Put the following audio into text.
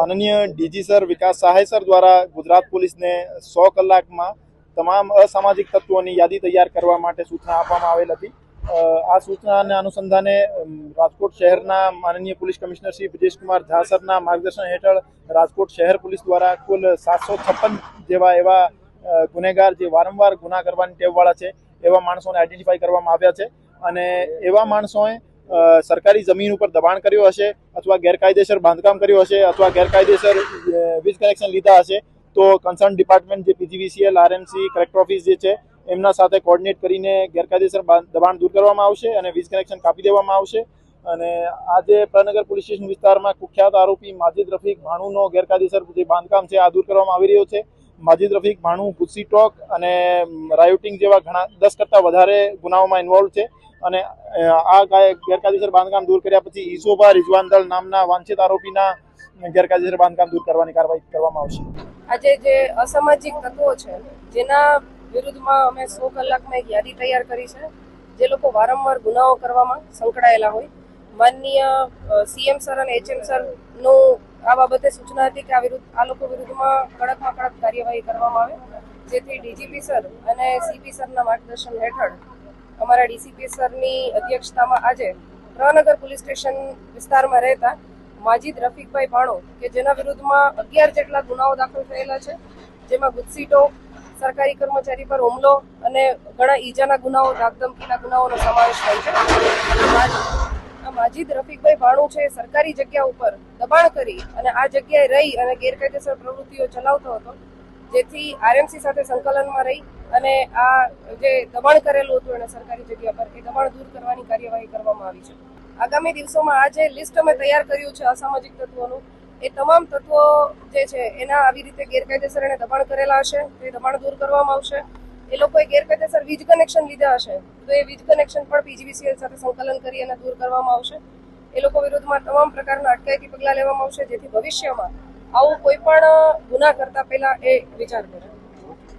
માનનીય DG sir વિકાસ સહાય sir દ્વારા ગુજરાત પોલીસને સો કલાકમાં તમામ અસામાજિક તત્વોની યાદી તૈયાર કરવા માટે સૂચના આપવામાં આવેલ હતી. આ સૂચનાને અનુસંધાને રાજકોટ શહેરના માનનીય પોલીસ કમિશનર શ્રી બ્રિજેશકુમાર ઝા સરના માર્ગદર્શન હેઠળ રાજકોટ શહેર પોલીસ દ્વારા કુલ સાતસો છપ્પન જેવા એવા ગુનેગાર જે વારંવાર ગુના કરવાની ટેવવાળા છે, એવા માણસોને આઈડેન્ટિફાઈ કરવામાં આવ્યા છે. અને એવા માણસોએ સરકારી જમીન ઉપર દબાણ કર્યું હશે અથવા ગેરકાયદેસર બાંધકામ કર્યું હશે અથવા ગેરકાયદેસર વીજ કનેક્શન લીધા હશે, તો કન્સર્ન ડિપાર્ટમેન્ટ જે પીજીવીસીએલ આરએમસી કલેક્ટર ઓફિસ જે છે, એમના સાથે કોર્ડિનેટ કરીને ગેરકાયદેસર દબાણ દૂર કરવામાં આવશે અને વીજ કનેક્શન કાપી દેવામાં આવશે. અને આજે પ્રનગર પોલીસ સ્ટેશન વિસ્તારમાં કુખ્યાત આરોપી માજીદ રફીક ભાણુનો ગેરકાયદેસર જે બાંધકામ છે, આ દૂર કરવામાં આવી રહ્યો છે. માજીદ રફીક, ભાણું ગુસ્સી ટોક અને રાયોટિંગ જેવા ઘણા દસ કરતાં વધારે ગુનાઓમાં ઇન્વોલ્વ છે. અને આ ગેરકાયદેસર બાંધકામ દૂર કર્યા પછી ઈસોબા રિજવાન દળ નામના વાંછિત આરોપીના ગેરકાયદેસર બાંધકામ દૂર કરવાની કાર્યવાહી કરવામાં આવશે. આજે જે અસામાજિક તત્વો છે, જેના વિરુદ્ધમાં અમે સો કલાકમાં એક યાદી તૈયાર કરી છે, જે લોકો વારંવાર ગુનાઓ કરવામાં સંકળાયેલા હોય. માનનીય સીએમ સર અને એચએમ સરનું આ બાબતે સૂચના હતી કે આ વિરુદ્ધ આ લોકો વિરુદ્ધમાં કડકમાં કડક કાર્યવાહી કરવામાં આવે. જેથી ડીજીપી સર અને સીપી સરના માર્ગદર્શન હેઠળ અમારા ડીસીપી સરની અધ્યક્ષતામાં આજે પ્રનગર પોલીસ સ્ટેશન વિસ્તારમાં રહેતા માજીદ રફીકભાઈ ભાણો કે જેના વિરુદ્ધમાં અગિયાર જેટલા ગુનાઓ દાખલ થયેલા છે, જેમાં ગુસ્સીટો સરકારી કર્મચારી પર હુમલો અને ઘણા ઈજાના ગુનાઓ, ધાકધમકીના ગુનાઓનો સમાવેશ થાય છે. આ માજીદ રફીકભાઈ ભાણું છે સરકારી જગ્યા ઉપર દબાણ કરી અને આ જગ્યાએ રહી અને ગેરકાયદેસર પ્રવૃત્તિઓ ચલાવતો હતો, જેથી આરએમસી સાથે સંકલનમાં રહી અને આ જે દબાણ કરેલું હતું એને સરકારી જગ્યા પર, એ દબાણ દૂર કરવાની કાર્યવાહી કરવામાં આવી છે. આગામી દિવસોમાં આ જે લિસ્ટ અમે તૈયાર કર્યું છે અસામાજિક તત્વોનું, એ તમામ તત્વો જે છે એના આવી રીતે ગેરકાયદેસર એને દબાણ કરેલા હશે, તે દબાણ દૂર કરવામાં આવશે. એ લોકોએ ગેરકાયદેસર વીજ કનેક્શન લીધા હશે, તો એ વીજ કનેક્શન પણ પીજીવીસીએલ સાથે સંકલન કરી અને દૂર કરવામાં આવશે. એ લોકો વિરુદ્ધમાં તમામ પ્રકારના અટકાયતી પગલાં લેવામાં આવશે, જેથી ભવિષ્યમાં આવું કોઈ પણ ગુના કરતા પહેલા એ વિચાર કરે.